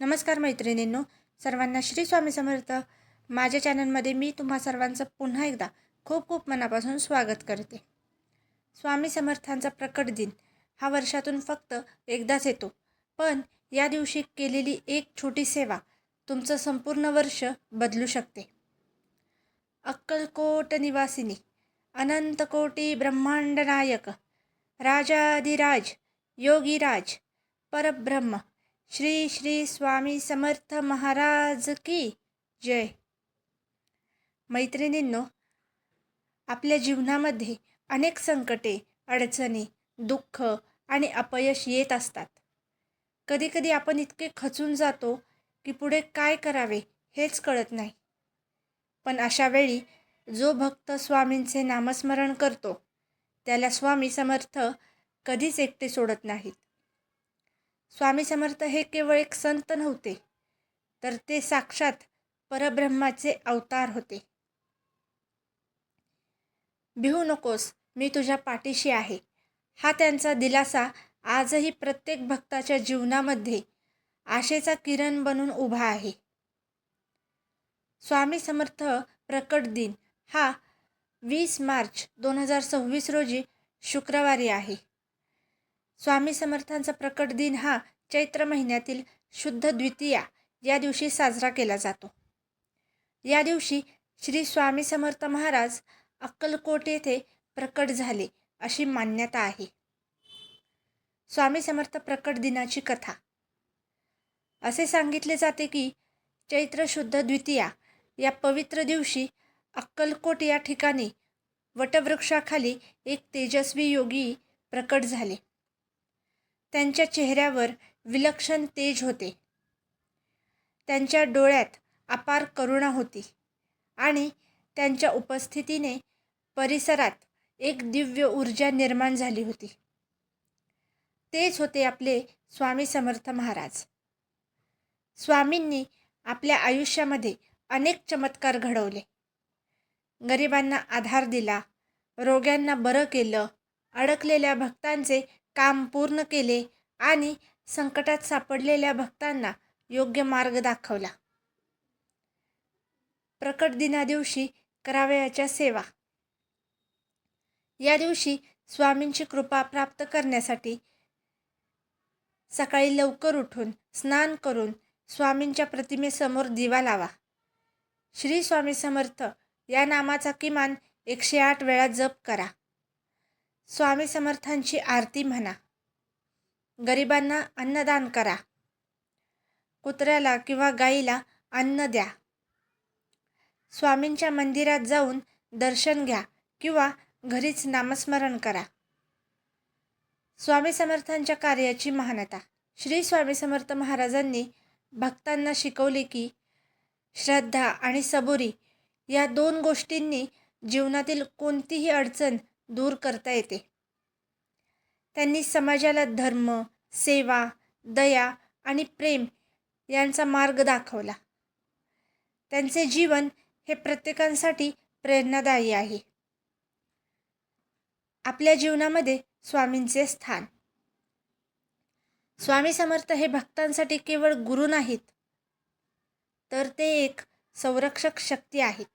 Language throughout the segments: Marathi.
नमस्कार मैत्रिणींनो सर्वांना श्री स्वामी समर्थ. माझ्या चॅनलमध्ये मी तुम्हा सर्वांचं पुन्हा एकदा खूप खूप मनापासून स्वागत करते. स्वामी समर्थांचा प्रकट दिन हा वर्षातून फक्त एकदाच येतो. पण या दिवशी केलेली एक छोटी सेवा तुमचं संपूर्ण वर्ष बदलू शकते. अक्कलकोट निवासिनी अनंतकोटी ब्रह्मांड नायक राजाधिराज योगीराज परब्रह्म श्री श्री स्वामी समर्थ महाराज की जय. मैत्रिणींनो आपल्या जीवनामध्ये अनेक संकटे अडचणी दुःख आणि अपयश येत असतात. कधीकधी आपण इतके खचून जातो की पुढे काय करावे हेच कळत नाही. पण अशा वेळी जो भक्त स्वामींचे नामस्मरण करतो त्याला स्वामी समर्थ कधीच एकटे सोडत नाहीत. स्वामी समर्थ हे केवळ एक संत नव्हते तर ते साक्षात परब्रह्माचे अवतार होते. भिवू नकोस मी तुझ्या पाठीशी आहे. हा त्यांचा दिलासा आजही प्रत्येक भक्ताच्या जीवनामध्ये आशेचा किरण बनून उभा आहे. स्वामी समर्थ प्रकट दिन हा वीस मार्च दोन हजार सव्वीस रोजी शुक्रवारी आहे. स्वामी समर्थांचा प्रकट दिन हा चैत्र महिन्यातील शुद्ध द्वितीया या दिवशी साजरा केला जातो. या दिवशी श्री स्वामी समर्थ महाराज अक्कलकोट येथे प्रकट झाले अशी मान्यता आहे. स्वामी समर्थ प्रकट दिनाची कथा. असे सांगितले जाते की चैत्र शुद्ध द्वितीया या पवित्र दिवशी अक्कलकोट या ठिकाणी वटवृक्षाखाली एक तेजस्वी योगी प्रकट झाले. त्यांच्या चेहऱ्यावर विलक्षण तेज होते. त्यांच्या डोळ्यात अपार करुणा होती आणि त्यांच्या उपस्थितीने परिसरात एक दिव्य ऊर्जा निर्माण झाली होती. तेच होते आपले स्वामी समर्थ महाराज. स्वामींनी आपल्या आयुष्यामध्ये अनेक चमत्कार घडवले. गरिबांना आधार दिला रोग्यांना बरं केलं अडकलेल्या भक्तांचे काम पूर्ण केले आणि संकटात सापडलेल्या भक्तांना योग्य मार्ग दाखवला. प्रकट दिना दिवशी करावयाच्या सेवा. या दिवशी स्वामींची कृपा प्राप्त करण्यासाठी सकाळी लवकर उठून स्नान करून स्वामींच्या प्रतिमेसमोर दिवा लावा. श्री स्वामी समर्थ या नामाचा किमान एकशे आठ वेळा जप करा. स्वामी समर्थांची आरती म्हणा. गरिबांना अन्नदान करा. कुत्र्याला किंवा गाईला अन्न द्या. स्वामींच्या मंदिरात जाऊन दर्शन घ्या किंवा घरीच नामस्मरण करा. स्वामी समर्थांच्या कार्याची महानता. श्री स्वामी समर्थ महाराजांनी भक्तांना शिकवले की श्रद्धा आणि सबुरी या दोन गोष्टींनी जीवनातील कोणतीही अडचण दूर करता येते. त्यांनी समाजाला धर्म सेवा दया आणि प्रेम यांचा मार्ग दाखवला. त्यांचे जीवन हे प्रत्येकांसाठी प्रेरणादायी आहे. आपल्या जीवनामध्ये स्वामींचे स्थान. स्वामी समर्थ हे भक्तांसाठी केवळ गुरु नाहीत तर ते एक संरक्षक शक्ती आहेत.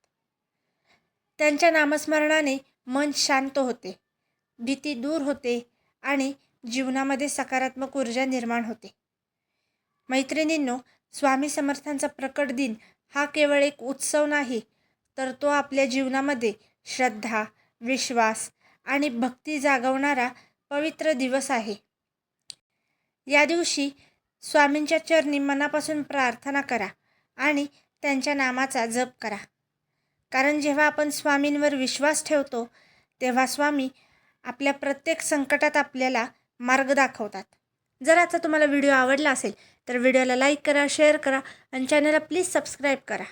त्यांच्या नामस्मरणाने मन शांत होते. भीती दूर होते आणि जीवनामध्ये सकारात्मक ऊर्जा निर्माण होते. मैत्रिणींनो स्वामी समर्थांचा प्रकट दिन हा केवळ एक उत्सव नाही तर तो आपल्या जीवनामध्ये श्रद्धा विश्वास आणि भक्ती जागवणारा पवित्र दिवस आहे. या दिवशी स्वामींच्या चरणी मनापासून प्रार्थना करा आणि त्यांच्या नामाचा जप करा. कारण जेव्हा आपण स्वामींवर विश्वास ठेवतो तेव्हा स्वामी आपल्या प्रत्येक संकटात आपल्याला मार्ग दाखवतात. जर आता तुम्हाला व्हिडिओ आवडला असेल तर व्हिडिओला लाईक करा शेअर करा आणि चॅनलला प्लीज सबस्क्राईब करा.